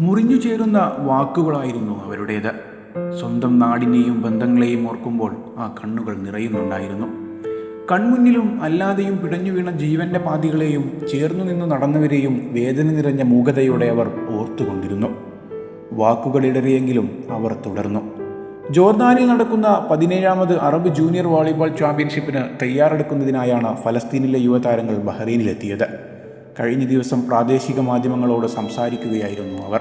മുറിഞ്ഞു ചേരുന്ന വാക്കുകളായിരുന്നു അവരുടേത്. സ്വന്തം നാടിനെയും ബന്ധങ്ങളെയും ഓർക്കുമ്പോൾ ആ കണ്ണുകൾ നിറയുന്നുണ്ടായിരുന്നു. കൺമുന്നിലും അല്ലാതെയും പിടഞ്ഞു വീണ ജീവന്റെ പാതികളെയും ചേർന്നു നിന്ന് നടന്നവരെയും വേദന നിറഞ്ഞ മൂകതയോടെ അവർ ഓർത്തുകൊണ്ടിരുന്നു. വാക്കുകളിടറിയെങ്കിലും അവർ തുടർന്നു. ജോർദാനിൽ നടക്കുന്ന പതിനേഴാമത് അറബ് ജൂനിയർ വോളിബോൾ ചാമ്പ്യൻഷിപ്പിന് തയ്യാറെടുക്കുന്നതിനായാണ് ഫലസ്തീനിലെ യുവതാരങ്ങൾ ബഹ്റൈനിലെത്തിയത്. കഴിഞ്ഞ ദിവസം പ്രാദേശിക മാധ്യമങ്ങളോട് സംസാരിക്കുകയായിരുന്നു അവർ.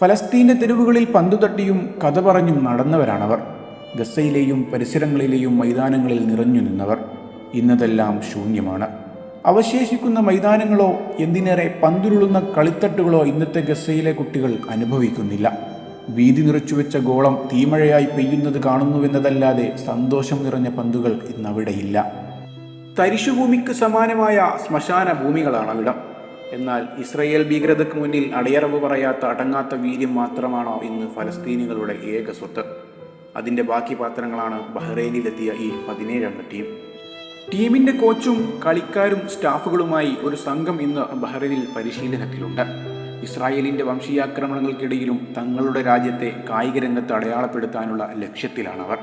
ഫലസ്തീന്റെ തെരുവുകളിൽ പന്തുതട്ടിയും കഥ പറഞ്ഞും നടന്നവരാണവർ. ഗസയിലെയും പരിസരങ്ങളിലെയും മൈതാനങ്ങളിൽ നിറഞ്ഞു നിന്നവർ. ഇന്നതെല്ലാം ശൂന്യമാണ്. അവശേഷിക്കുന്ന മൈതാനങ്ങളോ എന്തിനേറെ പന്തുരുളുന്ന കളിത്തട്ടുകളോ ഇന്നത്തെ ഗസയിലെ കുട്ടികൾ അനുഭവിക്കുന്നില്ല. വീതി നിറച്ചുവെച്ച ഗോളം തീമഴയായി പെയ്യുന്നത് കാണുന്നുവെന്നതല്ലാതെ സന്തോഷം നിറഞ്ഞ പന്തുകൾ ഇന്നവിടെയില്ല. തരിശുഭൂമിക്ക് സമാനമായ ശ്മശാന ഭൂമികളാണ് അവിടം. എന്നാൽ ഇസ്രയേൽ ഭീകരതയ്ക്ക് മുന്നിൽ അടയറവ് പറയാത്ത അടങ്ങാത്ത വീര്യം മാത്രമാണോ ഇന്ന് ഫലസ്തീനികളുടെ ഏക സ്വത്ത്. അതിന്റെ ബാക്കി പാത്രങ്ങളാണ് ബഹ്റൈനിലെത്തിയ ഈ പതിനേഴംഗ ടീം. ടീമിന്റെ കോച്ചും കളിക്കാരും സ്റ്റാഫുകളുമായി ഒരു സംഘം ഇന്ന് ബഹ്റൈനിൽ പരിശീലനത്തിലുണ്ട്. ഇസ്രായേലിന്റെ വംശീയാക്രമണങ്ങൾക്കിടയിലും തങ്ങളുടെ രാജ്യത്തെ കായിക രംഗത്ത് അടയാളപ്പെടുത്താനുള്ള ലക്ഷ്യത്തിലാണവർ.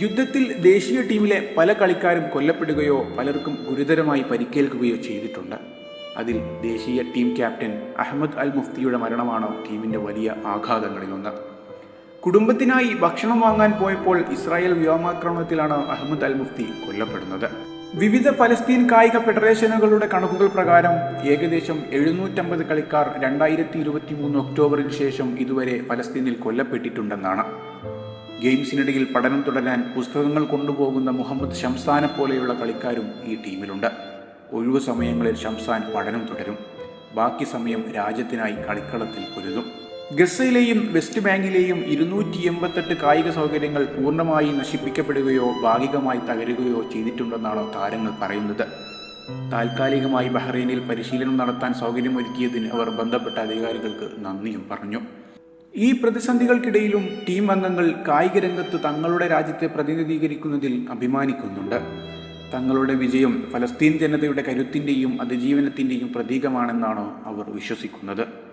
യുദ്ധത്തിൽ ദേശീയ ടീമിലെ പല കളിക്കാരും കൊല്ലപ്പെടുകയോ പലർക്കും ഗുരുതരമായി പരിക്കേൽക്കുകയോ ചെയ്തിട്ടുണ്ട്. അതിൽ ദേശീയ ടീം ക്യാപ്റ്റൻ അഹമ്മദ് അൽ മുഫ്തിയുടെ മരണമാണ് ടീമിന്റെ വലിയ ആഘാതങ്ങളിലൊന്ന്. കുടുംബത്തിനായി ഭക്ഷണം വാങ്ങാൻ പോയപ്പോൾ ഇസ്രായേൽ വ്യോമാക്രമണത്തിലാണ് അഹമ്മദ് അൽ മുഫ്തി കൊല്ലപ്പെടുന്നത്. വിവിധ ഫലസ്തീൻ കായിക ഫെഡറേഷനുകളുടെ കണക്കുകൾ പ്രകാരം ഏകദേശം എഴുന്നൂറ്റമ്പത് കളിക്കാർ രണ്ടായിരത്തി ഇരുപത്തി മൂന്ന് ഒക്ടോബറിന് ശേഷം ഇതുവരെ ഫലസ്തീനിൽ കൊല്ലപ്പെട്ടിട്ടുണ്ടെന്നാണ്. ഗെയിംസിനിടയിൽ പഠനം തുടരാൻ പുസ്തകങ്ങൾ കൊണ്ടുപോകുന്ന മുഹമ്മദ് ഷംസാനെ പോലെയുള്ള കളിക്കാരും ഈ ടീമിലുണ്ട്. ഒഴിവു സമയങ്ങളിൽ ഷംസാൻ പഠനം തുടരും. ബാക്കി സമയം രാജ്യത്തിനായി കളിക്കളത്തിൽ പൊരുതും ഗസയിലെയും വെസ്റ്റ് ബാങ്കിലെയും ഇരുന്നൂറ്റി എൺപത്തെട്ട് കായിക സൗകര്യങ്ങൾ പൂർണമായി നശിപ്പിക്കപ്പെടുകയോ ഭാഗികമായി തകരുകയോ ചെയ്തിട്ടുണ്ടെന്നാണ് താരങ്ങൾ പറയുന്നത്. താൽക്കാലികമായി ബഹ്റൈനിൽ പരിശീലനം നടത്താൻ സൗകര്യമൊരുക്കിയതിന് അവർ ബന്ധപ്പെട്ട അധികാരികൾക്ക് നന്ദിയും പറഞ്ഞു. ഈ പ്രതിസന്ധികൾക്കിടയിലും ടീം അംഗങ്ങൾ കായിക രംഗത്ത് തങ്ങളുടെ രാജ്യത്തെ പ്രതിനിധീകരിക്കുന്നതിൽ അഭിമാനിക്കുന്നുണ്ട്. തങ്ങളുടെ വിജയം ഫലസ്തീൻ ജനതയുടെ കരുത്തിന്റെയും അതിജീവനത്തിന്റെയും പ്രതീകമാണെന്നാണ് അവർ വിശ്വസിക്കുന്നത്.